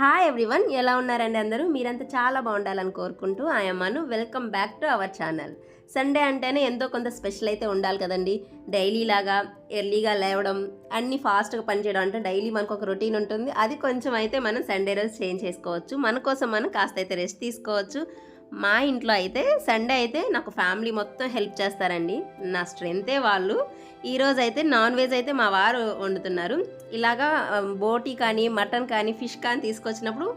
Hi everyone ఎలా ఉన్నారండి అందరూ? మీరంతా చాలా బాగుండాలని కోరుకుంటూ ఆయమ్మను welcome back to our channel Sunday అంటేనే ఎంతో కొంత స్పెషల్ అయితే ఉండాలి కదండి. డైలీ లాగా ఎర్లీగా లేవడం అన్నీ ఫాస్ట్గా పనిచేయడం అంటే డైలీ మనకు ఒక రొటీన్ ఉంటుంది. అది కొంచెం అయితే మనం సండే రోజు చేంజ్ చేసుకోవచ్చు. మన కోసం మనం కాస్త అయితే రెస్ట్ తీసుకోవచ్చు. మా ఇంట్లో అయితే సండే అయితే నాకు ఫ్యామిలీ మొత్తం హెల్ప్ చేస్తారండి. నా స్ట్రెంతే వాళ్ళు. ఈరోజు అయితే నాన్ వెజ్ అయితే మా వారు వండుతున్నారు. ఇలాగా బోటీ బోటి కానీ మటన్ కానీ ఫిష్ కానీ తీసుకొచ్చినప్పుడు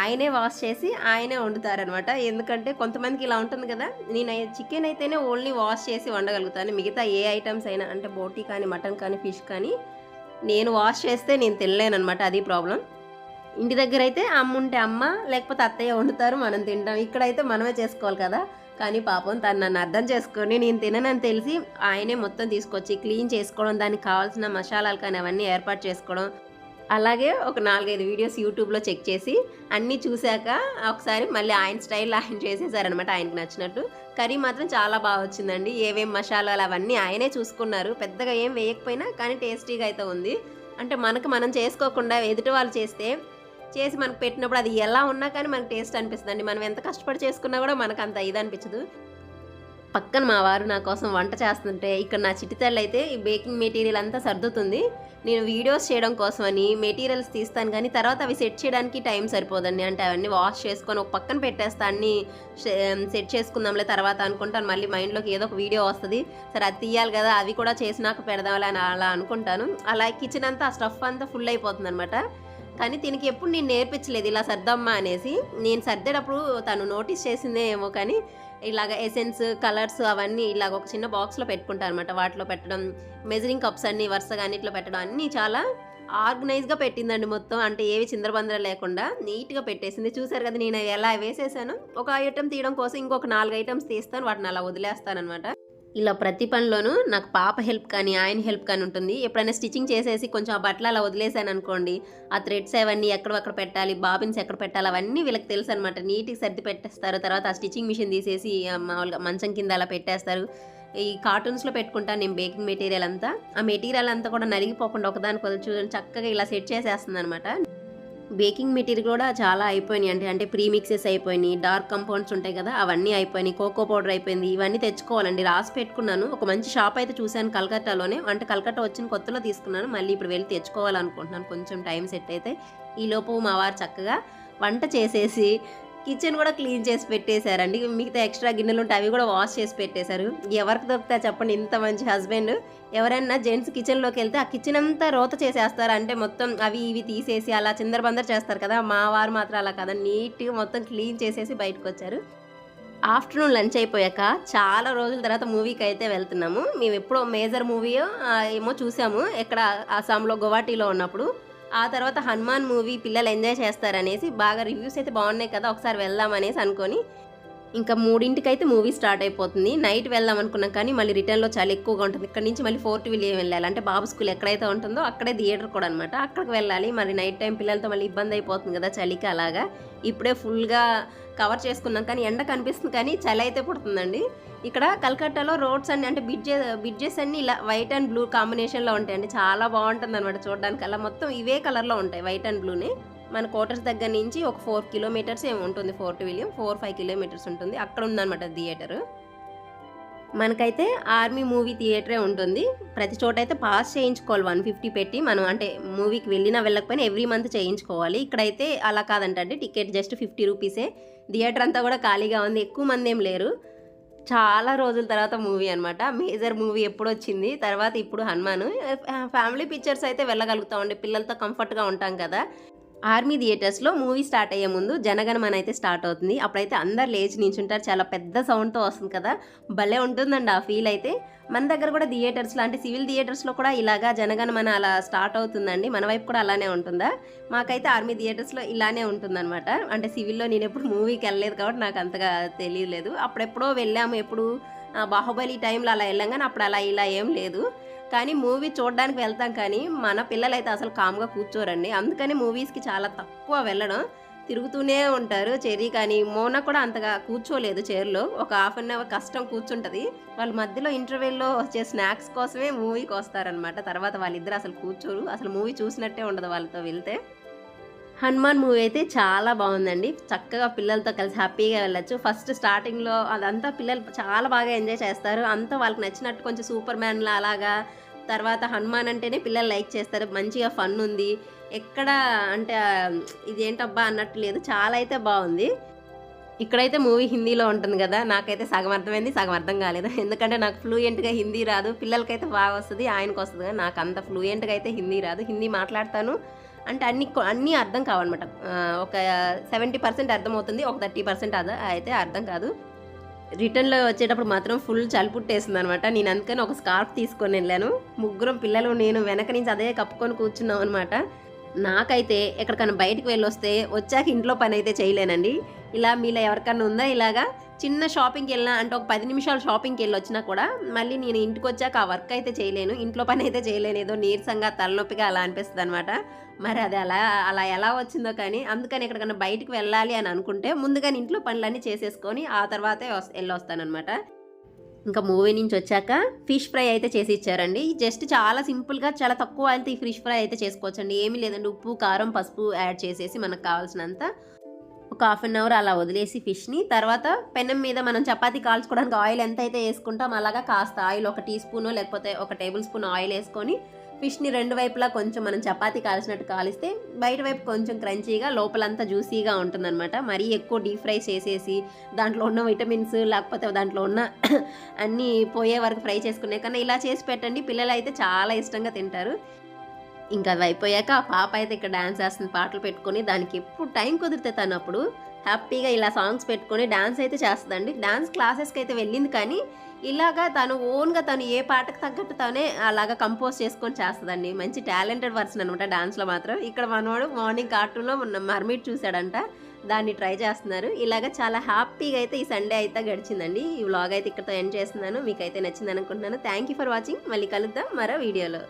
ఆయనే వాష్ చేసి ఆయనే వండుతారనమాట ఎందుకంటే కొంతమందికి ఇలా ఉంటుంది కదా నేను చికెన్ అయితేనే ఓన్లీ వాష్ చేసి వండగలుగుతాను. మిగతా ఏ ఐటమ్స్ అయినా అంటే బోటీ కానీ మటన్ కానీ ఫిష్ కానీ నేను వాష్ చేస్తే నేను తినలేను అనమాట అది ప్రాబ్లం. ఇంటి దగ్గర అయితే అమ్మ ఉంటే అమ్మ లేకపోతే అత్తయ్య వండుతారు మనం తింటాం. ఇక్కడైతే మనమే చేసుకోవాలి కదా. కానీ పాపం తను నన్ను అర్థం చేసుకొని నేను తిననని తెలిసి ఆయనే మొత్తం తీసుకొచ్చి క్లీన్ చేసుకోవడం దానికి కావాల్సిన మసాలాలు కానీ అవన్నీ ఏర్పాటు చేసుకోవడం అలాగే ఒక నాలుగైదు వీడియోస్ యూట్యూబ్లో చెక్ చేసి అన్నీ చూశాక ఒకసారి మళ్ళీ ఆయన స్టైల్ ఆయన చేసేసారనమాట ఆయనకు నచ్చినట్టు. కర్రీ మాత్రం చాలా బాగా వచ్చిందండి. ఏవేం మసాలాలు అవన్నీ ఆయనే చూసుకున్నారు. పెద్దగా ఏం వేయకపోయినా కానీ టేస్టీగా అయితే ఉంది. అంటే మనకు మనం చేసుకోకుండా ఎదుటి వాళ్ళు చేస్తే చేసి మనకు పెట్టినప్పుడు అది ఎలా ఉన్నా కానీ మనకు టేస్ట్ అనిపిస్తుంది అండి మనం ఎంత కష్టపడి చేసుకున్నా కూడా మనకు అంత ఇది అనిపించదు. పక్కన మా వారు నా కోసం వంట చేస్తుంటే ఇక్కడ నా చిట్టితల్లి అయితే ఈ బేకింగ్ మెటీరియల్ అంతా సర్దుతుంది. నేను వీడియోస్ చేయడం కోసమని మెటీరియల్స్ తీస్తాను కానీ తర్వాత అవి సెట్ చేయడానికి టైం సరిపోదండి. అంటే అవన్నీ వాష్ చేసుకొని ఒక పక్కన పెట్టేస్తా అన్ని సెట్ చేసుకుందాంలే తర్వాత అనుకుంటాను. మళ్ళీ మైండ్లోకి ఏదో ఒక వీడియో వస్తుంది. సరే అది తీయాలి కదా అవి కూడా చేసినాక పెడదాంలే అని అలా అనుకుంటాను. అలా కిచెన్ అంతా ఆ స్టఫ్ అంతా ఫుల్ అయిపోతుంది అనమాట కానీ దీనికి ఎప్పుడు నేను నేర్పించలేదు ఇలా సర్దమ్మా అనేసి. నేను సర్దేటప్పుడు తను నోటీస్ చేసిందే ఏమో కానీ ఇలాగ ఎసెన్స్ కలర్స్ అవన్నీ ఇలాగ ఒక చిన్న బాక్స్లో పెట్టుకుంటారు అనమాట వాటిలో పెట్టడం మెజరింగ్ కప్స్ అన్ని వరుసగా అన్నిట్లో పెట్టడం అన్నీ చాలా ఆర్గనైజ్గా పెట్టిందండి మొత్తం. అంటే ఏవి చిందరబందర లేకుండా నీట్గా పెట్టేసింది. చూసారు కదా నేను ఎలా వేసేసాను? ఒక ఐటమ్ తీయడం కోసం ఇంకొక నాలుగు ఐటమ్స్ తీస్తాను. వాటిని అలా వదిలేస్తాను అనమాట ఇలా ప్రతి పనిలోనూ నాకు పాప హెల్ప్ కానీ ఆయన హెల్ప్ కానీ ఉంటుంది. ఎప్పుడైనా స్టిచ్చింగ్ చేసేసి కొంచెం ఆ బట్టలు అలా వదిలేసాను అనుకోండి ఆ థ్రెడ్స్ అవన్నీ ఎక్కడెక్కడ పెట్టాలి బాబిన్స్ ఎక్కడ పెట్టాలి అవన్నీ వీళ్ళకి తెలుసు అనమాట నీట్గా సర్ది పెట్టేస్తారు తర్వాత ఆ స్టిచ్చింగ్ మిషన్ తీసేసి మామూలుగా మంచం కింద అలా పెట్టేస్తారు. ఈ కార్టూన్స్లో పెట్టుకుంటాను నేను బేకింగ్ మెటీరియల్ అంతా. ఆ మెటీరియల్ అంతా కూడా నలిగిపోకుండా ఒకదానికి చూడండి చక్కగా ఇలా సెట్ చేసేస్తుంది అనమాట బేకింగ్ మెటీరియల్ కూడా చాలా అయిపోయినాయి అంటే అంటే ప్రీ మిక్సెస్ అయిపోయినాయి డార్క్ కంపౌండ్స్ ఉంటాయి కదా అవన్నీ అయిపోయినాయి కోకో పౌడర్ అయిపోయింది ఇవన్నీ తెచ్చుకోవాలండి. రాసి పెట్టుకున్నాను. ఒక మంచి షాప్ అయితే చూశాను కలకట్టాలోనే అంటే కలకట్ట వచ్చిన కొత్తలో తీసుకున్నాను. మళ్ళీ ఇప్పుడు వెళ్ళి తెచ్చుకోవాలనుకుంటున్నాను. కొంచెం టైం సెట్ అయితే. ఈలోపు మా వారు చక్కగా వంట చేసేసి కిచెన్ కూడా క్లీన్ చేసి పెట్టేశారండి. మిగతా ఎక్స్ట్రా గిన్నెలు ఉంటే అవి కూడా వాష్ చేసి పెట్టేశారు. ఎవరికి దొరుకుతా చెప్పండి ఇంత మంచి హస్బెండ్. ఎవరైనా జెంట్స్ కిచెన్లోకి వెళ్తే ఆ కిచెన్ అంతా రోత చేసేస్తారు? అంటే మొత్తం అవి ఇవి తీసేసి అలా చిందరబందర చేస్తారు కదా మా వారు మాత్రం అలా కదా నీట్గా మొత్తం క్లీన్ చేసేసి బయటకు వచ్చారు. ఆఫ్టర్నూన్ లంచ్ అయిపోయాక చాలా రోజుల తర్వాత మూవీకి అయితే వెళ్తున్నాము. మేము ఎప్పుడో మేజర్ మూవీ ఏమో చూసాము. ఎక్కడ అస్సాంలో గువాహటీలో ఉన్నప్పుడు. ఆ తర్వాత హనుమాన్ మూవీ పిల్లలు ఎంజాయ్ చేస్తారనేసి బాగా రివ్యూస్ అయితే బాగున్నాయి కదా ఒకసారి వెళ్దాం అనేసి అనుకొని ఇంకా మూడింటికైతే మూవీ స్టార్ట్ అయిపోతుంది. నైట్ వెళ్దాం అనుకున్నాం కానీ మళ్ళీ రిటర్న్లో చాలా ఎక్కువగా ఉంటుంది. ఇక్కడ నుంచి మళ్ళీ ఫోర్త్ విలియం వెళ్ళాలి. అంటే బాబు స్కూల్ ఎక్కడైతే ఉంటుందో అక్కడే థియేటర్ కూడా అనమాట అక్కడికి వెళ్ళాలి. మరి నైట్ టైం పిల్లలతో మళ్ళీ ఇబ్బంది అయిపోతుంది కదా చలికి అలాగా. ఇప్పుడే ఫుల్గా కవర్ చేసుకున్నాం కానీ ఎండ కనిపిస్తుంది కానీ చలి అయితే పుడుతుందండి. ఇక్కడ కలకట్టాలో రోడ్స్ అన్ని అంటే బ్రిడ్జెస్ బిడ్జెస్ అన్ని ఇలా వైట్ అండ్ బ్లూ కాంబినేషన్లో ఉంటాయండి. చాలా బాగుంటుంది అనమాట చూడడానికి అలా మొత్తం ఇవే కలర్లో ఉంటాయి వైట్ అండ్ బ్లూనే. మన క్వార్టర్స్ దగ్గర నుంచి ఒక ఫోర్ కిలోమీటర్స్ ఏమి ఉంటుంది Fort William four five kilometres ఉంటుంది. అక్కడ ఉందన్నమాట థియేటర్ మనకైతే ఆర్మీ మూవీ థియేటరే ఉంటుంది. ప్రతి చోట అయితే పాస్ చేయించుకోవాలి. వన్ ఫిఫ్టీ పెట్టి మనం అంటే మూవీకి వెళ్ళినా వెళ్ళకపోయినా ఎవ్రీ మంత్ చేయించుకోవాలి. ఇక్కడైతే అలా కాదంటే టికెట్ జస్ట్ ఫిఫ్టీ రూపీసే థియేటర్ అంతా కూడా ఖాళీగా ఉంది. ఎక్కువ మంది ఏం లేరు. చాలా రోజుల తర్వాత మూవీ అనమాట మేజర్ మూవీ ఎప్పుడు వచ్చింది తర్వాత ఇప్పుడు హనుమాన్. ఫ్యామిలీ పిక్చర్స్ అయితే వెళ్ళగలుగుతామండి. పిల్లలతో కంఫర్ట్గా ఉంటాం కదా. ఆర్మీ థియేటర్స్లో మూవీ స్టార్ట్ అయ్యే ముందు జనగణమన అయితే స్టార్ట్ అవుతుంది. అప్పుడైతే అందరు లేచి నించుంటారు. చాలా పెద్ద సౌండ్తో వస్తుంది కదా. భలే ఉంటుందండి ఆ ఫీల్ అయితే. మన దగ్గర కూడా థియేటర్స్ లాంటి సివిల్ థియేటర్స్లో కూడా ఇలాగా జనగణమన అలా స్టార్ట్ అవుతుందండి. మన వైపు కూడా అలానే ఉంటుందా? మాకైతే ఆర్మీ థియేటర్స్లో ఇలానే ఉంటుందన్నమాట. అంటే సివిల్లో నేను ఎప్పుడు మూవీకి వెళ్ళలేదు కాబట్టి నాకు అంతగా తెలియలేదు. అప్పుడెప్పుడో వెళ్ళాము ఎప్పుడు. బాహుబలి టైంలో అలా వెళ్ళాం కానీ అప్పుడు అలా ఇలా ఏం లేదు. కానీ మూవీ చూడడానికి వెళ్తాం కానీ మన పిల్లలైతే అసలు కామ్గా కూర్చోరండి. అందుకని మూవీస్కి చాలా తక్కువ వెళ్ళడం. తిరుగుతూనే ఉంటారు. చెర్రీ కానీ మోన కూడా అంతగా కూర్చోలేదు చైర్లో. ఒక హాఫ్ అన్ అవర్ కష్టం కూర్చుంటుంది. వాళ్ళ మధ్యలో ఇంటర్వెల్లో వచ్చే స్నాక్స్ కోసమే మూవీకి వస్తారనమాట తర్వాత వాళ్ళిద్దరు అసలు కూర్చోరు. అసలు మూవీ చూసినట్టే ఉండదు వాళ్ళతో వెళ్తే. హనుమాన్ మూవీ అయితే చాలా బాగుందండి. చక్కగా పిల్లలతో కలిసి హ్యాపీగా వెళ్ళొచ్చు. ఫస్ట్ స్టార్టింగ్లో అదంతా పిల్లలు చాలా బాగా ఎంజాయ్ చేస్తారు. అంతా వాళ్ళకి నచ్చినట్టు కొంచెం సూపర్ మ్యాన్లా అలాగా తర్వాత హనుమాన్ అంటేనే పిల్లలు లైక్ చేస్తారు. మంచిగా ఫన్ ఉంది. ఎక్కడ అంటే ఇదేంటబ్బా అన్నట్టు లేదు. చాలా అయితే బాగుంది. ఇక్కడైతే మూవీ హిందీలో ఉంటుంది కదా. నాకైతే సగం అర్థమైంది సగం అర్థం కాలేదు. ఎందుకంటే నాకు ఫ్లూయెంట్గా హిందీ రాదు. పిల్లలకైతే బాగా వస్తుంది ఆయనకు వస్తుంది కానీ నాకు అంత ఫ్లూయెంట్గా అయితే హిందీ రాదు. హిందీ మాట్లాడతాను. అంటే అన్ని అన్నీ అర్థం కావన్నమాట. ఒక సెవెంటీ పర్సెంట్ అర్థమవుతుంది ఒక థర్టీ పర్సెంట్ అద అయితే అర్థం కాదు. రిటర్న్లో వచ్చేటప్పుడు మాత్రం ఫుల్ చలిపుట్టేసింది అనమాట నేను అందుకని ఒక స్కార్ఫ్ తీసుకొని వెళ్ళాను. ముగ్గురం పిల్లలు నేను వెనక నుంచి అదే కప్పుకొని కూర్చున్నాం అనమాట. నాకైతే ఎక్కడికైనా బయటకు వెళ్ళొస్తే వచ్చాక ఇంట్లో పని అయితే చేయలేనండి. ఇలా మీలో ఎవరికన్నా ఉందా ఇలాగా? చిన్న షాపింగ్కి వెళ్ళినా అంటే ఒక పది నిమిషాలు షాపింగ్కి వెళ్ళి వచ్చినా కూడా మళ్ళీ నేను ఇంటికి వచ్చాక ఆ వర్క్ అయితే చేయలేను ఇంట్లో పని అయితే చేయలేను ఏదో నీరసంగా తలనొప్పిగా అలా అనిపిస్తుంది అనమాట మరి అది అలా అలా ఎలా వచ్చిందో కానీ అందుకని ఎక్కడికైనా బయటికి వెళ్ళాలి అని అనుకుంటే ముందుగానే ఇంట్లో పనులన్నీ చేసేసుకొని ఆ తర్వాతే వెళ్ళి వెళ్ళొస్తానమాట ఇంకా మూవీ నుంచి వచ్చాక ఫిష్ ఫ్రై అయితే చేసి ఇచ్చారండి. జస్ట్ చాలా సింపుల్గా చాలా తక్కువ అయితే ఈ ఫిష్ ఫ్రై అయితే చేసుకోవచ్చండి. ఏమీ లేదండి ఉప్పు కారం పసుపు యాడ్ చేసేసి మనకు కావాల్సినంత ఒక హాఫ్ అన్ అవర్ అలా వదిలేసి ఫిష్ని తర్వాత పెనం మీద మనం చపాతీ కాల్చుకోవడానికి ఆయిల్ ఎంత అయితే వేసుకుంటాం అలాగా కాస్త ఆయిల్ ఒక టీ స్పూన్ లేకపోతే ఒక టేబుల్ స్పూన్ ఆయిల్ వేసుకొని ఫిష్ని రెండు వైపులా కొంచెం మనం చపాతీ కాల్చినట్టు కాలిస్తే బయట వైపు కొంచెం క్రంచీగా లోపలంతా జ్యూసీగా ఉంటుందన్నమాట. మరీ ఎక్కువ డీప్ ఫ్రై చేసేసి దాంట్లో ఉన్న విటమిన్స్ లేకపోతే దాంట్లో ఉన్న అన్నీ పోయే వరకు ఫ్రై చేసుకునే కన్నా ఇలా చేసి పెట్టండి. పిల్లలు అయితే చాలా ఇష్టంగా తింటారు. ఇంకా అది అయిపోయాక ఆ పాప అయితే ఇక్కడ డాన్స్ చేస్తుంది పాటలు పెట్టుకొని. దానికి ఎప్పుడు టైం కుదిరితే తను అప్పుడు హ్యాపీగా ఇలా సాంగ్స్ పెట్టుకొని డాన్స్ అయితే చేస్తుందండి. డ్యాన్స్ క్లాసెస్కి అయితే వెళ్ళింది కానీ ఇలాగా తను ఓన్గా తను ఏ పాటకు తగ్గట్టు తనే అలాగా కంపోజ్ చేసుకొని చేస్తుందండి. మంచి టాలెంటెడ్ పర్సన్ అనమాట డాన్స్లో మాత్రం. ఇక్కడ మనవాడు మార్నింగ్ కార్టూన్లో మొన్న మర్మిట్ చూశాడంట. దాన్ని ట్రై చేస్తున్నారు. ఇలాగ చాలా హ్యాపీగా అయితే ఈ సండే అయితే గడిచిందండి. ఈ వ్లాగ్ అయితే ఇక్కడతో ఎండ్ చేస్తున్నాను. మీకు అయితే నచ్చింది అనుకుంటున్నాను థ్యాంక్ యూ ఫర్ వాచింగ్. మళ్ళీ కలుద్దాం మరో వీడియోలో.